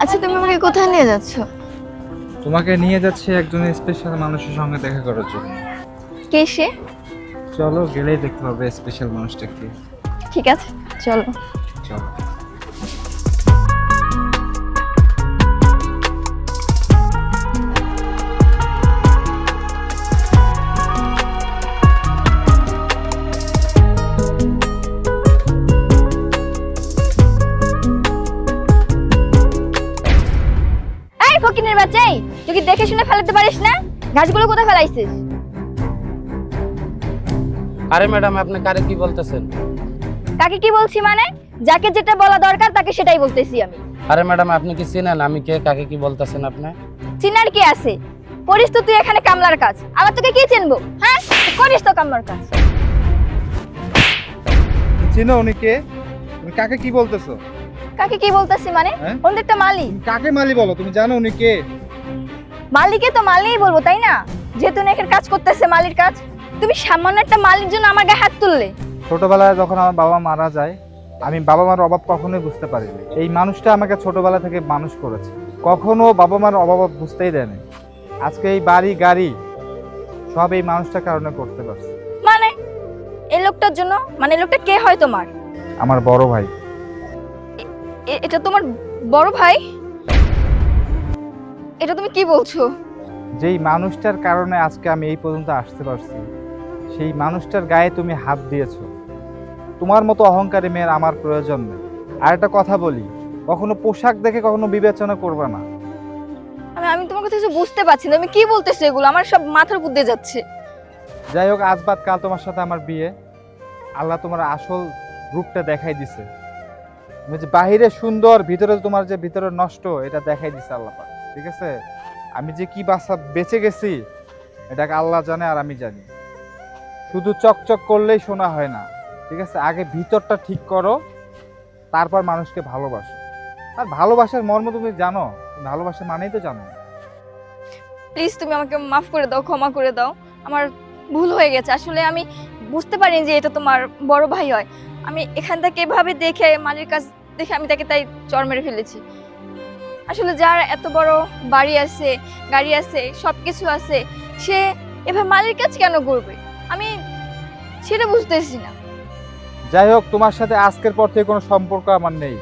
আচ্ছা তুমি আমাকে কোথায় নিয়ে যাচ্ছ? তোমাকে নিয়ে যাচ্ছে একজন স্পেশাল মানুষের সঙ্গে দেখা করার জন্য। কে সে? চলো গেলেই দেখতে পাবে স্পেশাল মানুষটা কে। ঠিক আছে চলো। চলো। এই ফকিনের বাচ্চাই তুই কি দেখে শুনে ফেলাতে পারিস না? ঘাসগুলো কোথায় ফেলাইছিস? আরে ম্যাডাম আপনি কারে কি বলতেছেন? কাকে কি বলছি মানে? যাকে যেটা বলা দরকার তাকে সেটাই বলতেছি আমি। আরে ম্যাডাম আপনি কি চিনেন? আমি কে কাকে কি বলতেছেন আপনি? চিনার কি আছে? করিস তো তুই এখানে কামলার কাজ। আবার তোকে কি চিনবো? হ্যাঁ? করিস তো কামলার কাজ। চিনো উনি কে? কাকে কি বলতেছো? কাকে কি বলতেছি মানে? হ্যাঁ? ওদের মালি। কাকে মালি বলো? তুমি জানো উনি কে? মালিকে তো মালিই বলব তাই না? যেহেতু নেকের কাজ করতেছে মালির কাজ। তুমি সামান্য একটা মালির জন্য আমার গায়ে হাত তুললে। ছোটবেলায় যখন আমার বাবা মারা যায় আমি বাবা মার অভাব কখনোই বুঝতে পারিনি। এই মানুষটা আমাকে ছোটবেলা থেকে মানুষ করেছে। কখনো বাবা মার অভাব বুঝতেই দেয়নি। আজকে এই বাড়ি গাড়ি সব এই মানুষটার কারণে করতে পারছে। মানে এই লোকটার জন্য? মানে এই লোকটা কে হয় তোমার? আমার বড় ভাই। এটা তোমার বড় ভাই? এটা তুমি কি বলছো? যেই মানুষটার কারণে আজকে আমি এই পর্যন্ত আসতে পারছি সেই মানুষটার গায়ে তুমি হাত দিয়েছ। তোমার মতো অহংকারী মেয়ের আমার প্রয়োজন নেই। আর একটা কথা বলি কখনো পোশাক দেখে কখনো বিবেচনা করবে না। আমি আমি তোমার কথা কিছু বুঝতে পারছি না। তুমি কি বলতেছো এগুলো? আমার সব মাথার বুদ্ধে যাচ্ছে। যাই হোক আজ বাদ কাল তোমার সাথে আমার বিয়ে। আল্লাহ তোমার আসল রূপটা দেখাই দিছে। বাহিরে সুন্দর, ভিতরে তোমার যে ভিতরে নষ্ট, এটা দেখাই দিছে আল্লাহ ঠিক আছে? আমি যে কি বাসা বেঁচে গেছি, এটাকে আল্লাহ জানে আর আমি জানি। শুধু চকচক করলেই শোনা হয় না। ঠিক আছে? আগে ভিতরটা ঠিক করো, তারপর মানুষকে ভালোবাসো। আর ভালোবাসার মর্ম তুমি জানো, ভালোবাসা মানেই তো জানো। প্লিজ তুমি আমাকে মাফ করে দাও, ক্ষমা করে দাও। আমার ভুল হয়ে গেছে। আসলে আমি বুঝতে পারিনি যে এটা তোমার বড় ভাই হয়। আমি এখান থেকে এভাবে দেখে মালির কাছ দেখে আমি তাকে তাই চর মেরে ফেলেছি। আসলে যার এত বড় বাড়ি আছে, গাড়ি আছে সব কিছু আছে, সে এভাবে মালির কাজ কেন করবে আমি সেটা বুঝতেছি না। যাই হোক, তোমার সাথে আজকের পর থেকে কোনো সম্পর্ক আমার নেই।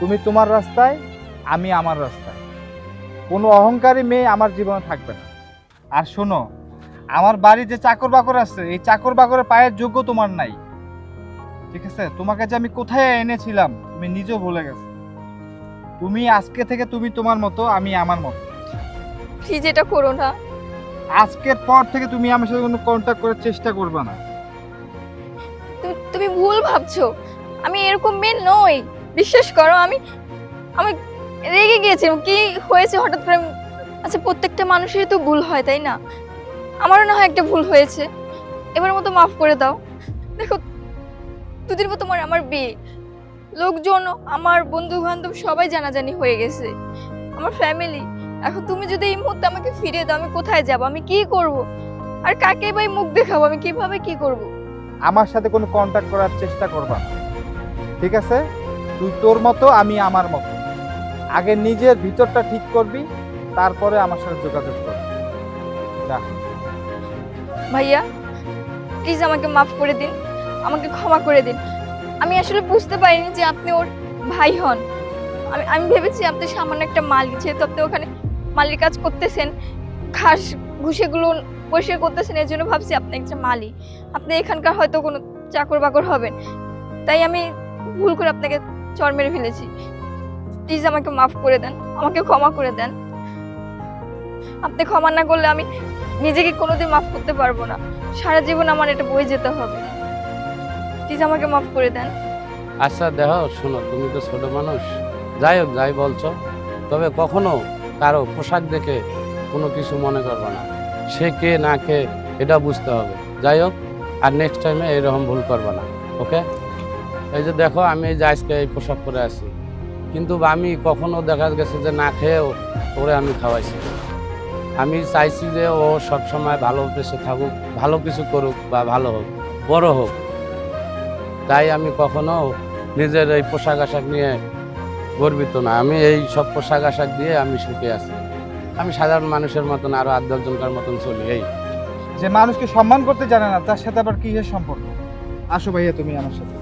তুমি তোমার রাস্তায়, আমি আমার রাস্তায়। কোনো অহংকারী মেয়ে আমার জীবনে থাকবে না। আর শোনো, আমার বাড়ি যে চাকর বাকর আছে, এই চাকর বাকরের পায়ের যোগ্য তোমার নাই। ঠিক আছে? তোমাকে যে আমি কোথায় এনেছিলাম তুমি নিজেও ভুলে গেছো। তুমি আজকে থেকে তুমি তোমার মতো আমি আমার মতো। প্লিজ এটা করো না। আজকের পর থেকে তুমি আমার সাথে কোনো কন্ট্যাক্ট করার চেষ্টা করবে না। তুমি তুমি ভুল ভাবছ। আমি এরকম মেয়ে নই। বিশ্বাস করো আমি আমি রেগে গিয়েছিলাম কি হয়েছে হঠাৎ করে? আমি- আচ্ছা প্রত্যেকটা মানুষেরই তো ভুল হয় তাই না? আমারও না হয় একটা ভুল হয়েছে। এবার মতো মাফ করে দাও। দেখো দুদিন মতো তোমার আমার বিয়ে। লোকজন আমার বন্ধু বান্ধব সবাই জানাজানি হয়ে গেছে। আমার ফ্যামিলি এখন তুমি যদি এই মুহূর্তে আমাকে ফিরিয়ে দাও আমি কোথায় যাব? আমি কি করব? আর কাকে ভাই মুখ দেখাবো? আমি কীভাবে কি করব? আমার সাথে কোনো কন্ট্যাক্ট করার চেষ্টা করবা ঠিক আছে? তুই তোর মতো আমি আমার মতো। আগে নিজের ভিতরটা ঠিক করবি তারপরে আমার সাথে যোগাযোগ করবি। যা। ভাইয়া প্লিজ আমাকে মাফ করে দিন। আমাকে ক্ষমা করে দিন। আমি আসলে বুঝতে পারিনি যে আপনি ওর ভাই হন। আমি আমি ভেবেছি আপনি সামান্য একটা মালিক, যেহেতু আপনি ওখানে মালির কাজ করতেছেন, ঘাস ঘুষেগুলো পরিষ্কার করতেছেন, এর জন্য ভাবছি আপনি একটা মালি আপনি এখানকার হয়তো কোনো চাকর বাকর হবেন। তাই আমি ভুল করে আপনাকে চর মেরে ফেলেছি। প্লিজ আমাকে মাফ করে দেন, আমাকে ক্ষমা করে দেন। আপনি ক্ষমা না করলে আমি নিজেকে কোনোদিন মাফ করতে পারব না। সারা জীবন আমার এটা বয়ে যেতে হবে। প্লিজ আমাকে মাফ করে দেন। আচ্ছা দেখো শোনো, তুমি তো ছোট মানুষ। যাই হোক, যাই বলছো। তবে কখনো কারও পোশাক দেখে কোনো কিছু মনে করবে না। সে কে, না কে, এটা বুঝতে হবে। যাই হোক, আর নেক্সট টাইমে এরকম ভুল করবে না ওকে এই যে দেখো, আমি এই যে আজকে এই পোশাক পরে আছি। কিন্তু আমি কখনো দেখা গেছে যে না খেয়েও ওরে আমি খাওয়াইছি। আমি চাইছি যে ও সবসময় ভালো বেঁচে থাকুক, ভালো কিছু করুক বা ভালো হোক, বড় হোক। তাই আমি কখনো নিজের এই পোশাক আশাক নিয়ে গর্বিত না। আমি এই সব পোশাক আশাক দিয়ে আমি সুখে আছি। আমি সাধারণ মানুষের মতন আরও আট দশজনকার মতন চলি, এই। যে মানুষকে সম্মান করতে জানে না, তার সাথে আবার কিসের সম্পর্ক? আসো ভাইয়া, তুমি আমার সাথে।